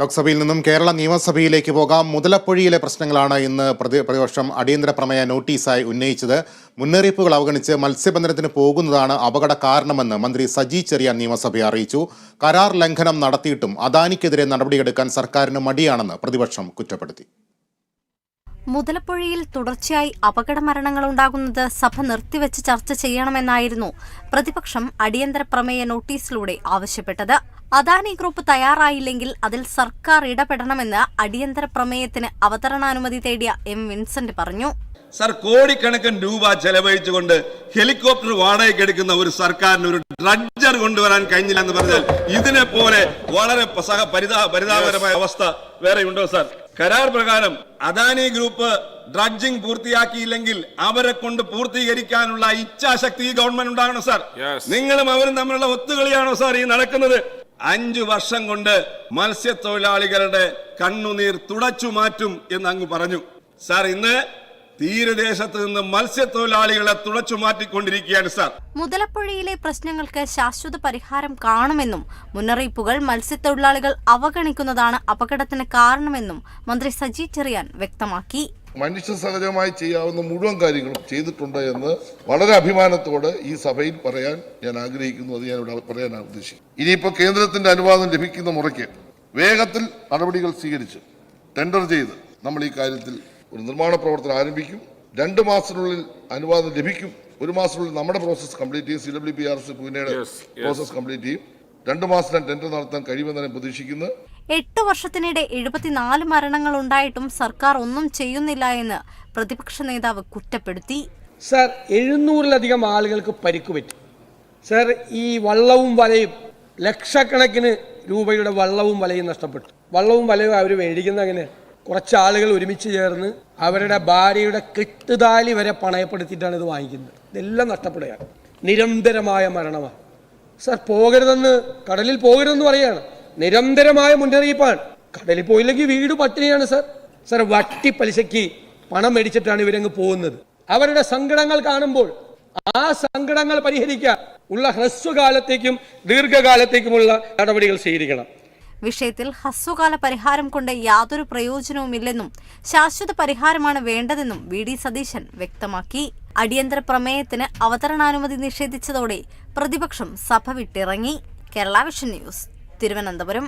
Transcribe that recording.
ലോക്സഭയിൽ നിന്നും കേരള നിയമസഭയിലേക്ക് പോകാം. മുതലപ്പൊഴിയിലെ പ്രശ്നങ്ങളാണ് ഇന്ന് പ്രതി പ്രതിപക്ഷം അടിയന്തര പ്രമേയ നോട്ടീസായി ഉന്നയിച്ചത്. മുന്നറിയിപ്പുകൾ അവഗണിച്ച് മത്സ്യബന്ധനത്തിന് പോകുന്നതാണ് അപകട കാരണമെന്ന് മന്ത്രി സജി ചെറിയാൻ നിയമസഭയെ അറിയിച്ചു. കരാർ ലംഘനം നടത്തിയിട്ടും അദാനിക്കെതിരെ നടപടിയെടുക്കാൻ സർക്കാരിന് മടിയാണെന്ന് പ്രതിപക്ഷം കുറ്റപ്പെടുത്തി. മുതലപ്പുഴയിൽ തുടർച്ചയായി അപകട മരണങ്ങൾ ഉണ്ടാകുന്നത് സഭ നിർത്തിവെച്ച് ചർച്ച ചെയ്യണമെന്നായിരുന്നു പ്രതിപക്ഷം അടിയന്തര പ്രമേയ നോട്ടീസിലൂടെ ആവശ്യപ്പെട്ടത്. അദാനി ഗ്രൂപ്പ് തയ്യാറായില്ലെങ്കിൽ അതിൽ സർക്കാർ ഇടപെടണമെന്ന് അടിയന്തര പ്രമേയത്തിന് അവതരണാനുമതി തേടിയ എം വിൻസെന്റ് പറഞ്ഞു. സർ കോടിക്കണക്കിന് രൂപ ചെലവഴിച്ചുകൊണ്ട് ഹെലികോപ്റ്റർ വാടകയ്ക്ക് എടുക്കുന്ന ഒരു സർക്കാരിന് ഒരു ഡ്രഡ്ജർ കൊണ്ടുവരാൻ കഴിഞ്ഞില്ല എന്ന് പറഞ്ഞാൽ ഇതിനെ പോലെ വളരെ പരിതാ പരിതാപകരമായ അവസ്ഥ വേറെ ഉണ്ടോ സർ? കരാർ പ്രകാരം അദാനി ഗ്രൂപ്പ് ഡ്രഡ്ജിംഗ് പൂർത്തിയാക്കിയില്ലെങ്കിൽ അവരെ കൊണ്ട് പൂർത്തീകരിക്കാനുള്ള ഇച്ഛാശക്തി ഈ ഗവൺമെന്റ് ഉണ്ടാകണം സാർ. നിങ്ങളും അവരും തമ്മിലുള്ള ഒത്തുകളിയാണോ സാർ ഈ നടക്കുന്നത്? അഞ്ചു വർഷം കൊണ്ട് മത്സ്യത്തൊഴിലാളികളുടെ കണ്ണുനീർ തുടച്ചു മാറ്റും എന്ന് അങ്ങ് പറഞ്ഞു. സാർ ഇന്ന് തീരദേശത്ത് നിന്ന് മത്സ്യത്തൊഴിലാളികളെ തുടച്ചു മാറ്റിക്കൊണ്ടിരിക്കുകയാണ് സാർ. മുതലപ്പുഴയിലെ പ്രശ്നങ്ങൾക്ക് ശാശ്വത പരിഹാരം കാണുമെന്നും മുന്നറിയിപ്പുകൾ മത്സ്യത്തൊഴിലാളികൾ അവഗണിക്കുന്നതാണ് അപകടത്തിന് കാരണമെന്നും മന്ത്രി സജി ചെറിയാൻ വ്യക്തമാക്കി. മനുഷ്യ സഹജമായി ചെയ്യാവുന്ന മുഴുവൻ കാര്യങ്ങളും ചെയ്തിട്ടുണ്ട് എന്ന് വളരെ അഭിമാനത്തോടെ ഈ സഭയിൽ പറയാൻ ഞാൻ ആഗ്രഹിക്കുന്നു അത് ഞാൻ ഇവിടെ പറയാൻ ഉദ്ദേശിക്കും ഇനിയിപ്പോൾ കേന്ദ്രത്തിന്റെ അനുവാദം ലഭിക്കുന്ന മുറയ്ക്ക് വേഗത്തിൽ നടപടികൾ സ്വീകരിച്ച് ടെൻഡർ ചെയ്ത് നമ്മൾ ഈ കാര്യത്തിൽ ഒരു നിർമ്മാണ പ്രവർത്തനം ആരംഭിക്കും. രണ്ട് മാസത്തിനുള്ളിൽ അനുവാദം ലഭിക്കും. ഒരു മാസത്തിനുള്ളിൽ നമ്മുടെ പ്രോസസ്സ് കംപ്ലീറ്റ് ചെയ്യും. C W P R S പൂനെയുടെ process complete ചെയ്യും. രണ്ട് മാസത്തിനും ടെൻഡർ നടത്താൻ കഴിയുമെന്ന് ഞാൻ പ്രതീക്ഷിക്കുന്നു. എട്ട് വർഷത്തിനിടെ എഴുപത്തിനാല് മരണങ്ങൾ ഉണ്ടായിട്ടും സർക്കാർ ഒന്നും ചെയ്യുന്നില്ല എന്ന് പ്രതിപക്ഷ നേതാവ് കുറ്റപ്പെടുത്തി. സർ എഴുന്നൂറിലധികം ആളുകൾക്ക് പരിക്ക് പറ്റി. സർ ഈ വള്ളവും വലയും ലക്ഷക്കണക്കിന് രൂപയുടെ വള്ളവും വലയും നഷ്ടപ്പെട്ടു. വള്ളവും വലയും അവർ മേടിക്കുന്ന അങ്ങനെ കുറച്ച് ആളുകൾ ഒരുമിച്ച് ചേർന്ന് അവരുടെ ഭാര്യയുടെ കെട്ടുതാലി വരെ പണയപ്പെടുത്തിയിട്ടാണ് ഇത് വാങ്ങിക്കുന്നത്. ഇതെല്ലാം നഷ്ടപ്പെടുകയാണ്. നിരന്തരമായ മരണമാണ്. സർ പോകരുതെന്ന് കടലിൽ പോകരുതെന്ന് പറയാണ്. നിരന്തരമായ മുന്നറിയിപ്പാണ്. കടലിൽ പോയില്ലെങ്കിൽ വീട് പട്ടിണിയാണ് സർ. സർ വട്ടി പലിശയ്ക്ക് പണം മേടിച്ചിട്ടാണ് ഇവരങ്ങ് പോകുന്നത്. അവരുടെ സങ്കടങ്ങൾ കാണുമ്പോൾ ആ സങ്കടങ്ങൾ പരിഹരിക്കാൻ ഉള്ള ഹ്രസ്വകാലത്തേക്കും ദീർഘകാലത്തേക്കുമുള്ള നടപടികൾ സ്വീകരിക്കണം. വിഷയത്തിൽ ഹ്രസ്വകാല പരിഹാരം കൊണ്ട് യാതൊരു പ്രയോജനവുമില്ലെന്നും ശാശ്വത പരിഹാരമാണ് വേണ്ടതെന്നും വി ഡി സതീശൻ വ്യക്തമാക്കി. അടിയന്തര പ്രമേയത്തിന് അവതരണാനുമതി നിഷേധിച്ചതോടെ പ്രതിപക്ഷം സഭ വിട്ടിറങ്ങി. Kerala vision news Thiruvananthapuram.